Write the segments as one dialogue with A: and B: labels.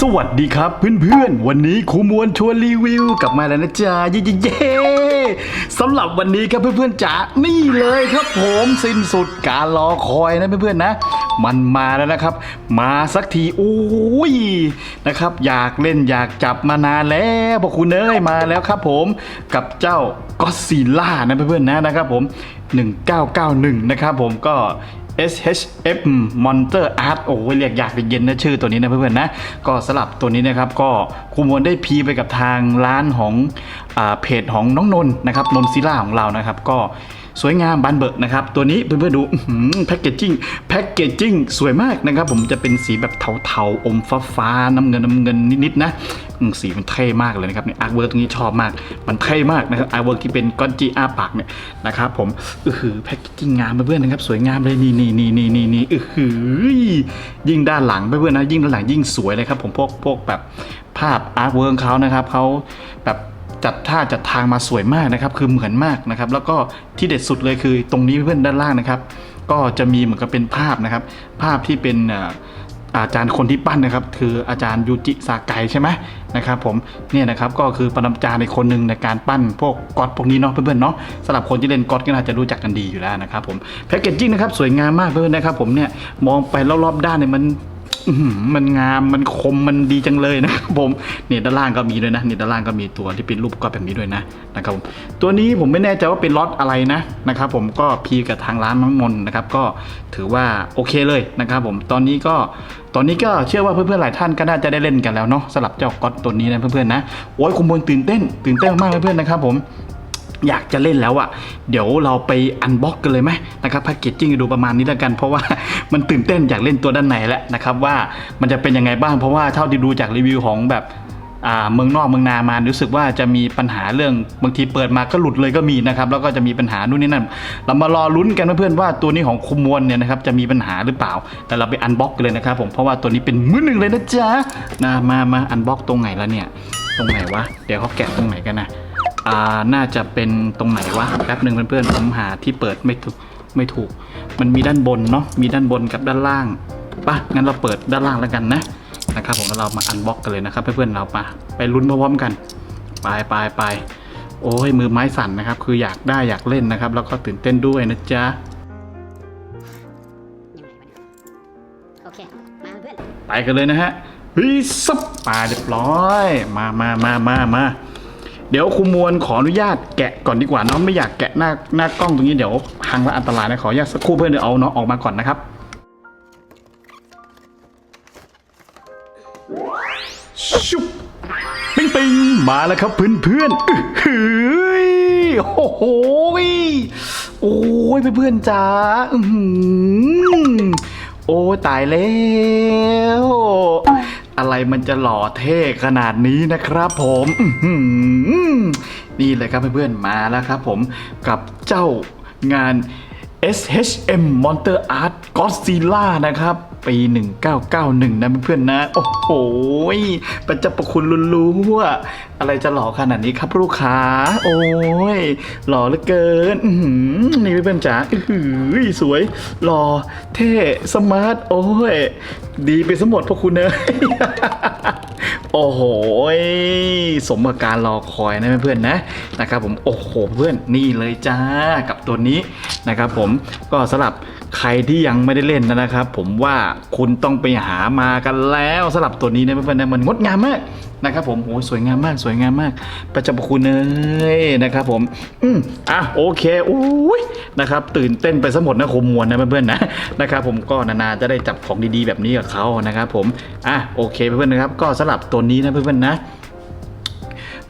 A: สวัสดีครับเพื่อนๆ วันนี้ครูมวลชวนรีวิวกลับมาแล้วนะจ๊ะเย้เย้สำหรับวันนี้ครับเพื่อนๆจ๋านี่เลยครับผมสิ้นสุดการรอคอยนะเพื่อนๆนะ มันมาแล้วนะครับ มาสักทีโอ้ยนะครับ อยากเล่นอยากจับมานานแล้วพวกคุณเอ้ยมาแล้วครับผมกับเจ้าก็ซีล่านะเพื่อนๆนะนะครับผม 1991 นะครับผมก็ SHF Monster Art โอ้ยเรียกยากเรียกเย็นนะชื่อตัวนี้นะเพื่อนๆนะ ก็สลับตัวนี้นะครับ ก็ครูมวลได้พีไปกับทางร้านของอเพจของน้องนนนะครับนนซิล่าของเรานะครับ ก็ สวยงามบันเบิกนะครับ ตัวนี้เพื่อนๆดูแพ็กเกจจิ้งแพ็กเกจจิ้งสวยมากนะครับ ผมจะเป็นสีแบบเทาๆอมฟ้าๆน้ำเงินน้ำเงินนิดๆนะสีมันเท่มากเลยนะครับเนี่ยอาร์เวิร์ตรงนี้ชอบมาก มันเท่มากนะครับอาร์เวิร์ที่เป็นก้อนจีอาปากเนี่ยนะครับผมอือหือแพ็กเกจจิ้งงามเพื่อนๆนะครับ สวยงามเลยนี่นี่นี่นี่นี่นี่อือหือยิ่งด้านหลังเพื่อนๆนะยิ่งด้านหลังยิ่งสวยเลยครับ ผมพวกพวกแบบภาพอาร์ตเวิร์กเขานะครับเขาแบบ จัดท่าจัดทางมาสวยมากนะครับ คือเหมือนมากนะครับ แล้วก็ที่เด็ดสุดเลยคือตรงนี้เพื่อนด้านล่างนะครับ ก็จะมีเหมือนกับเป็นภาพนะครับ ภาพที่เป็นอาจารย์คนที่ปั้นนะครับ คืออาจารย์ยูจิซาไกใช่ไหมนะครับผมเนี่ยนะครับก็คือปรมาจารย์ในคนหนึ่งในการปั้นพวกก๊อตพวกนี้เนาะเพื่อนๆเนาะสำหรับคนที่เล่นก๊อตก็น่าจะรู้จักกันดีอยู่แล้วนะครับผมแพคเกจจิ้งนะครับสวยงามมากเพื่อนๆนะครับผมเนี่ยมองไปรอบๆด้านเนี่ยมัน มันงามมันคมมันดีจังเลยนะครับผมเนี่ยด้านล่างก็มีด้วยนะเนี่ยด้านล่างก็มีตัวที่เป็นรูปก๊อตแบบนี้ด้วยนะนะครับผมตัวนี้ผมไม่แน่ใจว่าเป็นล็อตอะไรนะนะครับผมก็พีกับทางร้านน้องนนนะครับก็ถือว่าโอเคเลยนะครับผมตอนนี้ก็ตอนนี้ก็เชื่อว่าเพื่อนๆหลายท่านก็น่าจะได้เล่นกันแล้วเนาะสำหรับเจ้าก๊อตตัวนี้นะเพื่อนๆนะโอ้ยคุณบนตื่นเต้น ตื่นเต้นมากเพื่อนๆนะครับผม อยากจะเล่นแล้วอะ่ะ เดี๋ยวเราไปอันบ็อกกันเลยไหมนะครับแพคเกจจิ้งดูประมาณนี้แล้วกัน เพราะว่ามันตื่นเต้นอยากเล่นตัวด้านในแล้วนะครับว่ามันจะเป็นยังไงบ้างเพราะว่าเท่าที่ดูจากรีวิวของแบบเมืองนอกเมืองนามารู้สึกว่าจะมีปัญหาเรื่องบางทีเปิดมาก็หลุดเลยก็มีนะครับแล้วก็จะมีปัญหานู่นนี่นั่นเรามารอลุ้นกันเพื่อนๆว่าตัวนี้ของคุมวลเนี่ยนะครับจะมีปัญหาหรือเปล่า แต่เราไปอันบ็อกกันเลยนะครับผมเพราะว่าตัวนี้เป็นมือหนึ่งเลยนะจ๊ะนะมามาอันบ็อกตรงไหนแล้วเนี่ย ตรงไหนวะเดี๋ยวเขาแกะตรงไหนกันนะ อ่าน่าจะเป็นตรงไหนวะแป๊บหนึ่งเพื่อนๆผมหาที่เปิดไม่ถูกไม่ถูก มันมีด้านบนเนาะมีด้านบนกับด้านล่างปะงั้นเราเปิดด้านล่างแล้วกันนะนะครับผมแล้วเรามาอันบ็อกกันเลยนะครับเพื่อนๆเราปะไปลุ้นพร้อมๆกันไปไปไปโอ้ยมือไม้สั่นนะครับ คืออยากได้อยากเล่นนะครับ แล้วก็ตื่นเต้นด้วยนะจ๊ะ
B: โอเคมาเพื่อน
A: ไปกันเลยนะฮะเฮ้ยซับปลาเรียบร้อย มามามามามา เดี๋ยวครูมวลขออนุญาตแกะก่อนดีกว่าเนาะไม่อยากแกะหน้าหน้ากล้องตรงนี้เดี๋ยวพังและอันตรายนะขออนุญาตสักครู่เพื่อนเดี๋ยวเอาเนาะออกมาก่อนนะครับ ชุบปิงปิงมาแล้วครับเพื่อนเพื่อนๆอื้อหือโอ้โหโอ้ยเพื่อนๆจ้าอื้อหือโอ้ตายแล้ว อะไรมันจะหล่อเท่ขนาดนี้นะครับผมนี่เลยครับเพื่อนๆมาแล้วครับผมกับเจ้างาน SHM Monster Art Godzilla นะครับ ปี 1991 นะเพื่อนๆนะ โอ้โหประจับประคุณลุ้ๆอะอะไรจะหล่อขนาดนี้ครับลูกค้า โอ้ย หล่อเหลือเกินนี่เพื่อนๆจ๋าอือสวย หล่อ เท่ สมาร์ท โอ้ย ดีไปสมหมดพวกคุณเนยโอ้โห สมกับการรอคอยนะเพื่อนๆนะนะครับผม โอ้โห เพื่อนนี่เลยจ้ากับตัวนี้นะครับผมก็สำหรับ ใครที่ยังไม่ได้เล่นนะครับ ผมว่าคุณต้องไปหามากันแล้วสำหรับตัวนี้นะเพื่อนๆนะมันงดงามมากนะครับผมโอ้สวยงามมากสวยงามมาก ประจับคุณเนยนะครับผม อืมอะโอเคอุ้ยนะครับ ตื่นเต้นไปสมหมดนะคมมวลนะเพื่อนๆนะนะครับผมก็นานาจะได้จับของดีๆแบบนี้กับเขานะครับผมอะโอเคเพื่อนๆนะครับ ก็สำหรับตัวนี้นะเพื่อนๆนะ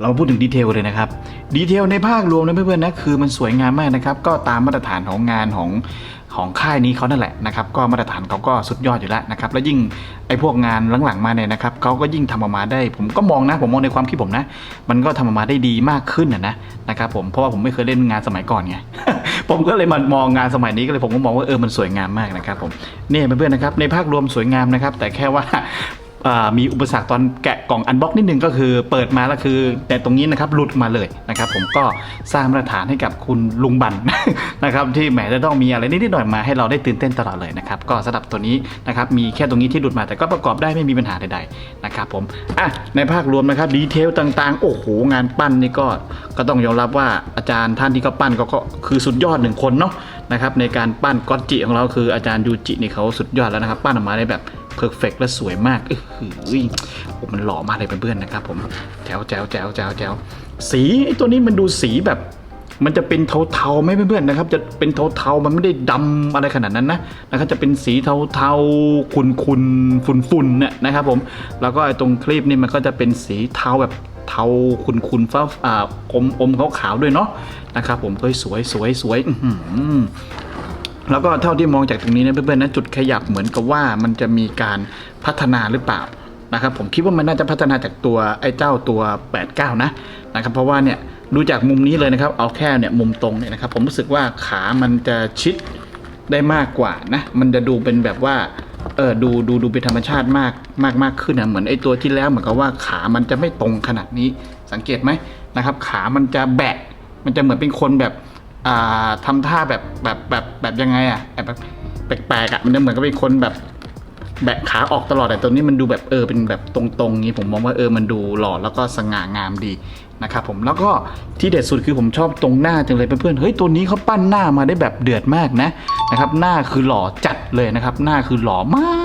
A: เรามาพูดถึงดีเทลเลยนะครับ ดีเทลในภาพรวมนะเพื่อนๆนะคือมันสวยงามมากนะครับ ก็ตามมาตรฐานของงานของ ของค่ายนี้เขานั่นแหละนะครับก็มาตรฐานเขาก็สุดยอดอยู่แล้วนะครับแล้วยิ่งไอ้พวกงานหลังๆมาเนี่ยนะครับเขาก็ยิ่งทำออกมาได้ ผมก็มองนะผมมองในความคิดผมนะ มันก็ทำออกมาได้ดีมากขึ้นนะนะนะครับผมเพราะว่าผมไม่เคยเล่นงานสมัยก่อนไงผมก็เลยมามองงานสมัยนี้ก็เลยผมก็มองว่าเออมันสวยงามมากนะครับผมเนี่ยเพื่อนๆนะครับในภาพรวมสวยงามนะครับแต่แค่ว่า มีอุปสรรคตอนแกะกล่องอันบ็อกนิดนึงก็คือเปิดมาแล้วคือ แต่ตรงนี้นะครับหลุดมาเลยนะครับ ผมก็สร้างมาตรฐานให้กับคุณลุงบันนะครับที่แหมจะต้องมีอะไรนิดหน่อยมาให้เราได้ตื่นเต้นตลอดเลยนะครับก็สำหรับตัวนี้นะครับมีแค่ตรงนี้ที่หลุดมาแต่ก็ประกอบได้ไม่มีปัญหาใดๆนะครับผมอะในภาพรวมนะครับดีเทลต่างๆ โอ้โหงานปั้นนี่ก็ก็ต้องยอมรับว่าอาจารย์ท่านที่เขาปั้นก็ก็คือสุดยอดหนึ่งคนเนาะนะครับในการปั้นก๊อตจิของเราคืออาจารย์ยูจินี่เขาสุดยอดแล้วนะครับ ปั้นออกมาได้แบบ เพอร์เฟกและสวยมากเออหือโอ้มันหล่อมากเลยเพื่อนๆนะครับผมแจ๋วแจ๋วแจ๋วแจ๋วแจ๋วสีไอ้ตัวนี้มันดูสีแบบมันจะเป็นเทาๆไหมเพื่อนๆนะครับ จะเป็นเทาๆมันไม่ได้ดำอะไรขนาดนั้นนะนะครับจะเป็นสีเทาๆขุ่นๆฝุ่นๆเนี่ยนะครับผมแล้วก็ไอ้ตรงคลีปนี่มันก็จะเป็นสีเทาแบบเทาขุ่นๆฟ้าอ่าอมอมขาวๆด้วยเนาะนะครับผมก็สวยสวยสวยอื้อหือ แล้วก็เท่าที่มองจากตรงนี้นะเพื่อนๆนะจุดขยับเหมือนกับว่ามันจะมีการพัฒนาหรือเปล่านะครับผมคิดว่ามันน่าจะพัฒนาจากตัวไอ้เจ้าตัว 89 นะนะครับเพราะว่าเนี่ยดูจากมุมนี้เลยนะครับ เอาแค่เนี่ยมุมตรงเนี่ยนะครับผมรู้สึกว่าขามันจะชิดได้มากกว่านะ มันจะดูเป็นแบบว่าเออดูดูดูเป็นธรรมชาติมากมากมากขึ้นนะเหมือนไอ้ตัวที่แล้วเหมือนกับว่าขามันจะไม่ตรงขนาดนี้สังเกตไหมนะครับ ขามันจะแบะ มันจะเหมือนเป็นคนแบบ อ่าทำท่าแบบแบบแบบแบบยังไงอะแบบแปลกๆอะมันจะเหมือนกับเป็นคนแบบแบะขาออกตลอดแต่ตัวนี้มันดูแบบเออเป็นแบบตรงๆนี้ผมมองว่าเออมันดูหล่อแล้วก็สง่างามดีนะครับผมแล้วก็ที่เด็ดสุดคือผมชอบตรงหน้าจังเลยเพื่อนๆเฮ้ยตัวนี้เขาปั้นหน้ามาได้แบบเดือดมากนะนะครับหน้าคือหล่อจัดเลยนะครับ หน้าคือหล่อมาก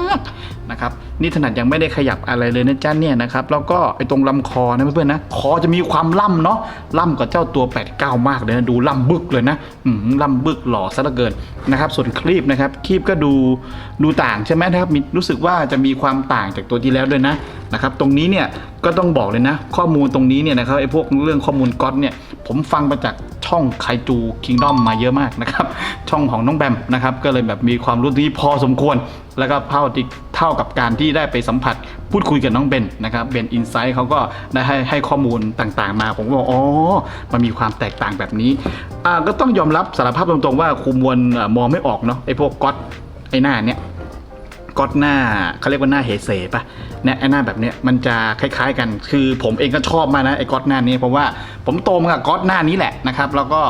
A: นะครับนี่ถนัดยังไม่ได้ขยับอะไรเลยนะจ้าเนี่ยนะครับแล้วก็ไอ้ตรงลำคอนะเพื่อนๆนะคอจะมีความล่ำเนาะล่ำกว่าเจ้าตัว 89 มากเลยนะดูล่ำบึกเลยนะอืมล่ำบึกหล่อซะเหลือเกินนะครับส่วนคลีปนะครับคลีปก็ดูดูต่างใช่ไหมนะครับมีรู้สึกว่าจะมีความต่างจากตัวที่แล้วด้วยนะ นะครับตรงนี้เนี่ยก็ต้องบอกเลยนะ ข้อมูลตรงนี้เนี่ยนะครับไอ้พวกเรื่องข้อมูลก๊อตเนี่ยผมฟังมาจากช่องไคจูคิงดอมมาเยอะมากนะครับช่องของน้องแบมนะครับก็เลยแบบมีความรู้ที่พอสมควร แล้วก็เท่าที่เท่ากับการที่ได้ไปสัมผัสพูดคุยกับน้องเบนนะครับเบนอินไซต์เขาก็ได้ให้ให้ข้อมูลต่างๆ มา ผมก็บอกอ๋อมันมีความแตกต่างแบบนี้อ่าก็ต้องยอมรับสารภาพตรงๆว่าครูมวลมองไม่ออกเนาะไอ้พวกก๊อตไอ้หน้าเนี่ย ก๊อตหน้าเขาเรียกว่าหน้าเฮเซปะเนี่ยไอ้หน้าแบบเนี้ยมันจะคล้ายๆกัน คือผมเองก็ชอบมากนะไอ้ก๊อตหน้านี้เพราะว่าผมโตมากับก๊อตหน้านี้แหละนะครับแล้วก็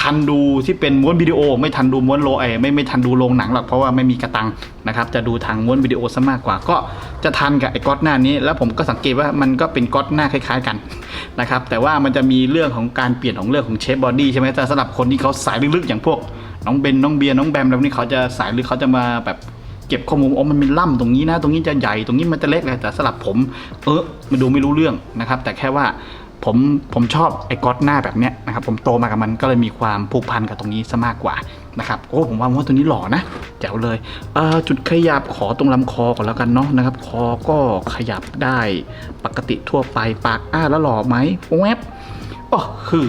A: ทันดูที่เป็นม้วนวิดีโอ ไม่ทันดูม้วนโลเอไม่ไม่ทันดูโรงหนังหรอกเพราะว่าไม่มีกระตังนะครับจะดูทางม้วนวิดีโอซะมากกว่า ก็จะทันกับไอ้ก๊อตหน้านี้ แล้วผมก็สังเกตว่ามันก็เป็นก๊อตหน้าคล้ายๆกันนะครับแต่ว่ามันจะมีเรื่องของการเปลี่ยนของเรื่องของเชฟบอดี้ใช่ไหมแต่สำหรับคนที่เขาสายลึกๆอย่างพวกน้องเบนน้องเบียร์น้องแบมแล้วนี่เขาจะสายลึกเขาจะมาแบบ เก็บข้อมูลอ๋อมันเป็นล่ำตรงนี้นะ ตรงนี้จะใหญ่ตรงนี้มันจะเล็กเลยแต่สำหรับผม เออมันดูไม่รู้เรื่องนะครับ แต่แค่ว่าผมผมชอบไอ้ก๊อตหน้าแบบเนี้ยนะครับผมโตมากับมันก็เลยมีความผูกพันกับตรงนี้ซะมากกว่านะครับโอ้ผมว่าว่าตัวนี้หล่อนะแจ๋วเลยเอ่อจุดขยับขอตรงลำคอก่อนแล้วกันเนาะนะครับ คอก็ขยับได้ปกติทั่วไปปากอ้าแล้วหล่อไหมแวบโอ้หื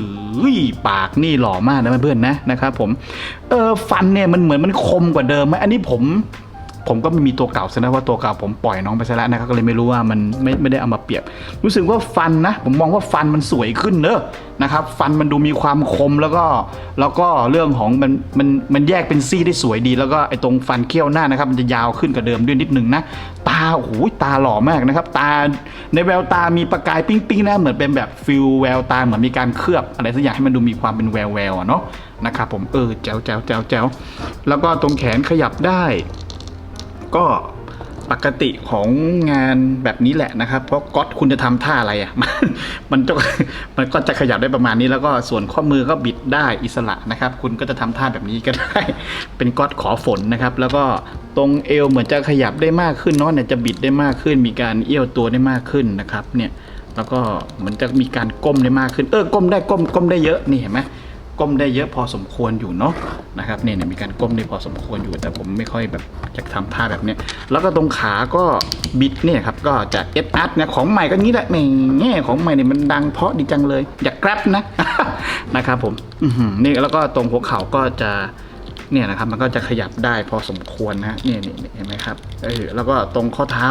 A: อปากนี่หล่อมากนะเพื่อนๆนะนะครับผมเออฟันเนี่ยมันเหมือนมันคมกว่าเดิมไหมอันนี้ผม ผมก็ไม่มีตัวเก่าซะนะว่าตัวเก่าผมปล่อยน้องไปซะแล้วนะครับก็เลยไม่รู้ว่ามันไม่ไม่ได้เอามาเปรียบ รู้สึกว่าฟันนะ ผมมองว่าฟันมันสวยขึ้นเนอะนะครับฟันมันดูมีความคมแล้วก็แล้วก็เรื่องของมันมันมันแยกเป็นซี่ได้สวยดี แล้วก็ไอ้ตรงฟันเขี้ยวหน้านะครับมันจะยาวขึ้นกว่าเดิมด้วยนิดนึงนะตาโอ้โหตาหล่อมากนะครับ ตาในแววตามีประกายปิ๊งๆนะเหมือนเป็นแบบฟิลแววตาเหมือนมีการเคลือบอะไรสักอย่างให้มันดูมีความเป็นแววแววๆอะเนาะนะครับผมเออแจ๋วแจ๋วแจ๋วแจ๋วแล้วก็ตรงแขนขยับได้ ก็ปกติของงานแบบนี้แหละนะครับ เพราะก๊อตคุณจะทำท่าอะไรอะมันมันจะมันก็จะขยับได้ประมาณนี้แล้วก็ส่วนข้อมือก็บิดได้อิสระนะครับ คุณก็จะทำท่าแบบนี้ก็ได้ เป็นก๊อตขอฝนนะครับ แล้วก็ตรงเอวเหมือนจะขยับได้มากขึ้นเนาะเนี่ยจะบิดได้มากขึ้น มีการเอี้ยวตัวได้มากขึ้นนะครับ เนี่ยแล้วก็เหมือนจะมีการก้มได้มากขึ้น เออก้มได้ก้มก้มได้เยอะนี่เห็นไหม ก้มได้เยอะพอสมควรอยู่เนาะนะครับเนี่ยมีการก้มได้พอสมควรอยู่ แต่ผมไม่ค่อยแบบอยากทำท่าแบบเนี้ยแล้วก็ตรงขาก็บิดเนี่ยครับก็จะเอสอาร์เนี่ยของใหม่ก็งี้แหละแม่แง่ของใหม่เนี่ยมันดังเพราะดีจังเลย อยากแกร็บนะนะครับผมนี่แล้วก็ตรงหัวเข่าก็จะเนี่ยนะครับมันก็จะขยับได้พอสมควรนะเนี่ยเห็นไหมครับเออแล้วก็ตรงข้อเท้า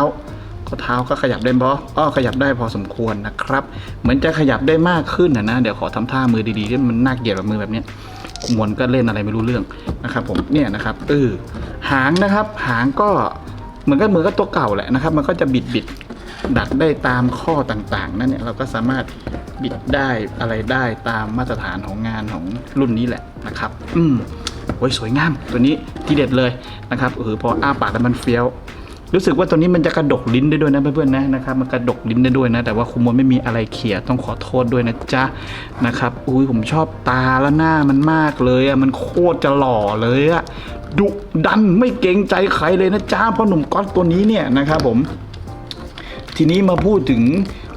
A: ข้อเท้าก็ขยับได้พออ้อขยับได้พอสมควรนะครับ เหมือนจะขยับได้มากขึ้นนะนะ เดี๋ยวขอทำท่ามือดีๆที่มันน่าเกลียดแบบมือแบบนี้มวนก็เล่นอะไรไม่รู้เรื่องนะครับ ผมเนี่ยนะครับเออหางนะครับ หางก็เหมือนก็เหมือนก็ตัวเก่าแหละนะครับ มันก็จะบิดบิดดัดได้ตามข้อต่างๆนั่นเนี่ยเราก็สามารถบิดได้อะไรได้ตามมาตรฐานของงานของรุ่นนี้แหละนะครับ อืมโอ้ยสวยงามตัวนี้ที่เด็ดเลยนะครับเออพออ้าปากแล้วมันเฟี้ยว รู้สึกว่าตัวนี้มันจะกระดกลิ้นได้ด้วยนะเพื่อนๆนะนะครับมันกระดกลิ้นได้ด้วยนะ แต่ว่าคุมมนไม่มีอะไรเขี่ยต้องขอโทษด้วยนะจ๊ะนะครับอุ้ยผมชอบตาและหน้ามันมากเลยอะมันโคตรจะหล่อเลยอะดุดันไม่เกรงใจใครเลยนะจ๊ะเพราะหนุ่มก๊อตตัวนี้เนี่ยนะครับผม ทีนี้มาพูดถึง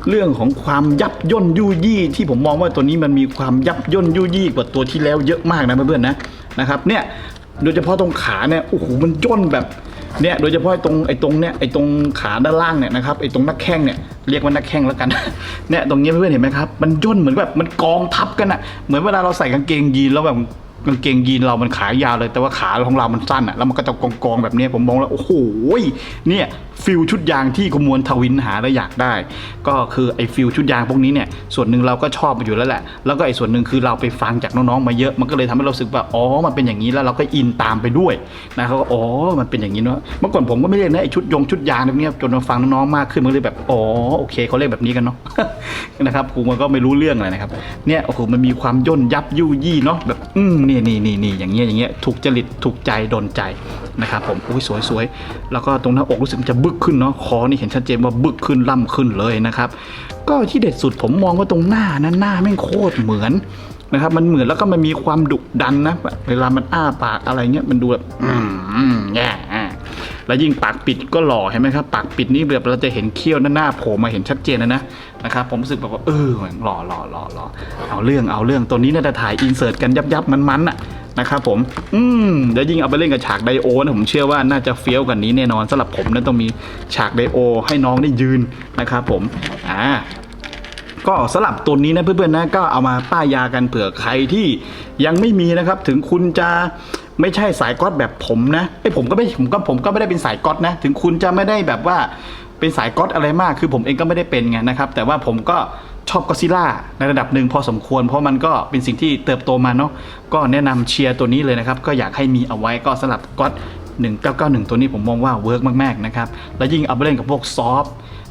A: เรื่องของความยับย่นยู่ยี่ ที่ผมมองว่าตัวนี้มันมีความยับย่นยู่ยี่กว่าตัวที่แล้วเยอะมากนะเพื่อนๆนะนะครับเนี่ยโดยเฉพาะตรงขาเนี่ยโอ้โหมันย่นแบบ เนี่ยโดยเฉพาะไอ้ตรงไอ้ตรงเนี่ยไอ้ตรงขาด้านล่างเนี่ยนะครับไอ้ตรงหนักแข้งเนี่ยเรียกว่าหนักแข้งแล้วกัน เนี่ยตรงนี้เพื่อนๆเห็นไหมครับมันย่นเหมือนแบบมันกองทับกันอะเหมือนเวลาเราใส่กางเกงยีนแล้วแบบ กางเกงยีนเรามันขายาวเลย แต่ว่าขาของเรามันสั้นอะแล้วมันก็จะกองๆแบบนี้ผมมองแล้ว โอ้โหเนี่ยฟิลชุดยางที่ขมวลทวินหาและอยากได้ ก็คือไอ้ฟิลชุดยางพวกนี้เนี่ยส่วนหนึ่งเราก็ชอบมาอยู่แล้วแหละ แล้วก็ไอ้ส่วนหนึ่งคือเราไปฟังจากน้องๆมาเยอะมันก็เลยทำให้เราสึกว่าอ๋อมันเป็นอย่างนี้แล้วเราก็อินตามไปด้วยนะเขาก็อ๋อมันเป็นอย่างนี้เนาะเมื่อก่อนผมก็ไม่เรียกนะไอ้ชุดยงชุดยางแบบเนี้จนมาฟังน้องๆมากขึ้นมันเลยแบบอ๋อโอเคเขาเรียกแบบนี้กันเนาะ นะครับกูมันก็ไม่รู้เรื่องอะไรนะครับเนี่ยโอ้โหมันมีความย่นยับยู่ยี่เนาะแบบอืมนี่นี่นี่นี่อย่างเงี้ยอย่างเงี้ยถูกจริตถูกใจโดนใจนะครับผมอุ้ยสวยสวยแล้วก็ตรงหน้าอกรู้สึกมันจะบึกขึ้นเนาะคอนี่เห็นชัดเจนว่าบึกขึ้นล่ำขึ้นเลยนะครับก็ที่เด็ดสุดผมมองว่าตรงหน้านั้นหน้าแม่งโคตรเหมือนนะครับมันเหมือนแล้วก็มันมีความดุดันนะ เวลามันอ้าปากอะไรเงี้ยมันดูแบบอืมแย่ แล้วยิ่งปากปิดก็หล่อเห็นไหมครับปากปิดนี่แบบเราจะเห็นเขี้ยวหน้าโผล่มาเห็นชัดเจนนะนะนะครับผมรู้สึกแบบว่าเออหล่อหล่อหล่อหล่อเอาเรื่องเอาเรื่องตัวนี้น่าจะถ่ายอินเสิร์ตกันยับยับมันมันๆอะนะครับผม อืมแล้วยิ่งเอาไปเล่นกับฉากไดโอนะผมเชื่อว่าน่าจะเฟี้ยวกว่านี้แน่นอนสำหรับผมนะต้องมีฉากไดโอ ให้น้องได้ยืนนะครับผม อ่า ก็สลับตัวนี้นะเพื่อนๆนะก็เอามาป้ายยากันเผื่อใครที่ยังไม่มีนะครับ ถึงคุณจะ ไม่ใช่สายก๊อตแบบผมนะไอ้ผมก็ไม่ผมก็ผมก็ไม่ได้เป็นสายก๊อตนะ ถึงคุณจะไม่ได้แบบว่าเป็นสายก๊อตอะไรมาก คือผมเองก็ไม่ได้เป็นไงนะครับ แต่ว่าผมก็ชอบก็ซิล่าในระดับหนึ่งพอสมควร เพราะมันก็เป็นสิ่งที่เติบโตมาเนาะก็แนะนำเชียร์ตัวนี้เลยนะครับ ก็อยากให้มีเอาไว้ก็สลับก๊อต1991 ตัวนี้ผมมองว่าเวิร์กมาก ๆ นะครับ แล้วยิ่งเอาไปเล่นกับพวกซอฟ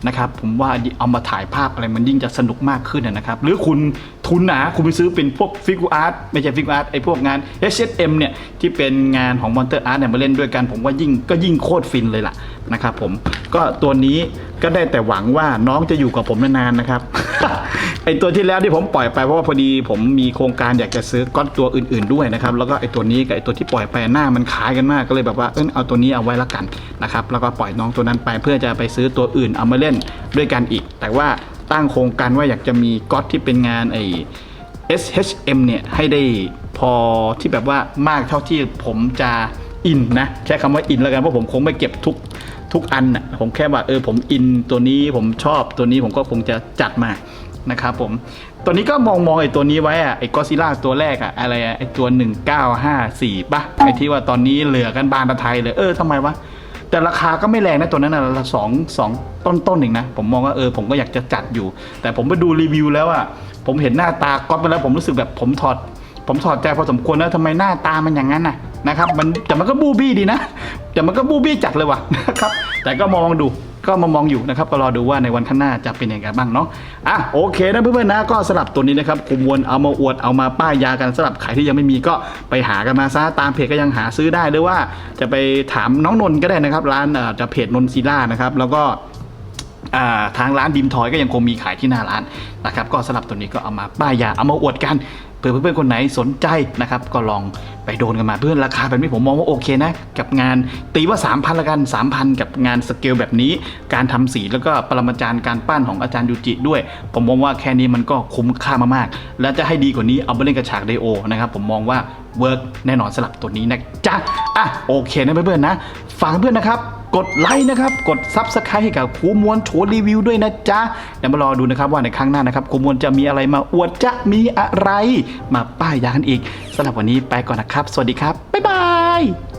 A: นะครับผมว่าเอามาถ่ายภาพอะไรมันยิ่งจะสนุกมากขึ้นนะครับ หรือคุณทุนหนาคุณไปซื้อเป็นพวกฟิกูอาร์ตไม่ใช่ฟิกูอาร์ตไอพวกงาน H&M เนี่ยที่เป็นงานของมอนเตอร์อาร์ตเนี่ยมาเล่นด้วยกัน ผมว่ายิ่งก็ยิ่งโคตรฟินเลยล่ะนะครับผมก็ตัวนี้ก็ได้แต่หวังว่าน้องจะอยู่กับผมนานๆนะครับ ไอตัวที่แล้วที่ผมปล่อยไปเพราะว่าพอดีผมมีโครงการอยากจะซื้อก้อนตัวอื่น ๆด้วยนะครับแล้วก็ไอตัวนี้กับไอตัวที่ปล่อยไปหน้ามันคล้ายกันมากก็เลยแบบว่าเออเอาตัวนี้เอาไว้ละกันนะครับแล้วก็ปล่อยน้องตัวนั้นไปเพื่อจะไปซื้อตัวอื่นเอามาเล่นด้วยกันอีก แต่ว่าตั้งโครงการว่าอยากจะมีก๊อตที่เป็นงานไอ SHM เนี่ยให้ได้พอที่แบบว่ามากเท่าที่ผมจะอินนะใช้คำว่าอินแล้วกันเพราะผมคงไม่เก็บทุก ทุกอันน่ะผมแค่ว่าเออผมอินตัวนี้ผมชอบตัวนี้ผมก็คงจะจัดมานะครับผมตัวนี้ก็มองมองไอ้ตัวนี้ไว้อะไอ้ก็ซิล่าตัวแรกอะอะไรอะไอ้ตัว 1954ป่ะไอ้ที่ว่าตอนนี้เหลือกันบานตะไทยเลยเออทำไมวะแต่ราคาก็ไม่แรงนะตัวนั้นนะละสองสองต้นต้นๆเองนะ ผมมองว่าเออผมก็อยากจะจัดอยู่ แต่ผมไปดูรีวิวแล้วอะผมเห็นหน้าตาก๊อตไปแล้วผมรู้สึกแบบผมถอด ผมถอดใจพอสมควรนะทำไมหน้าตามันอย่างนั้นน่ะ นะครับมันแต่มันก็บูบี้ดีนะ แต่มันก็บูบี้จัดเลยว่ะนะครับแต่ก็มองดูก็มามองอยู่นะครับก็รอดูว่าในวันข้างหน้าจะเป็นยังไงบ้างเนาะอะโอเคนะเพื่อนๆนะก็สลับตัวนี้นะครับคุมวนเอามาอวดเอามาป้ายยากันสลับขายที่ยังไม่มีก็ไปหากันมาซะตามเพจก็ยังหาซื้อได้หรือว่าจะไปถามน้องนนก็ได้นะครับ ร้านเอ่อจะเพจนนซีล่านะครับแล้วก็ ทางร้านดิมทอยก็ยังคงมีขายที่หน้าร้านนะครับก็สำหรับตัวนี้ก็เอามาป้ายยาเอามาอวดกันเผื่อเพื่อนๆคนไหนสนใจนะครับก็ลองไปโดนกันมาเพื่อนราคาแบบนี้ผมมองว่าโอเคนะ กับงานตีว่า 3,000ละกัน 3,000 กับงานสเกลแบบนี้ การทำสีแล้วก็ปรมาจารย์การปั้นของอาจารย์ยูจิด้วย ผมมองว่าแค่นี้มันก็คุ้มค่ามากๆ และจะให้ดีกว่านี้เอาไปเล่นกับฉากไดโอนะครับผมมองว่าเวิร์กแน่นอนสำหรับตัวนี้นะจ๊ะอะโอเคนะเพื่อนๆนะฝากเพื่อนนะครับ กดไลค์นะครับ กดซับสไครต์ให้กับครูมวลโชว์รีวิวด้วยนะจ๊ะเดี๋ยวมารอดูนะครับว่าในครั้งหน้านะครับครูมวลจะมีอะไรมาอวดจะมีอะไร มาป้ายยากันอีกสำหรับวันนี้ไปก่อนนะครับ สวัสดีครับบ๊ายบาย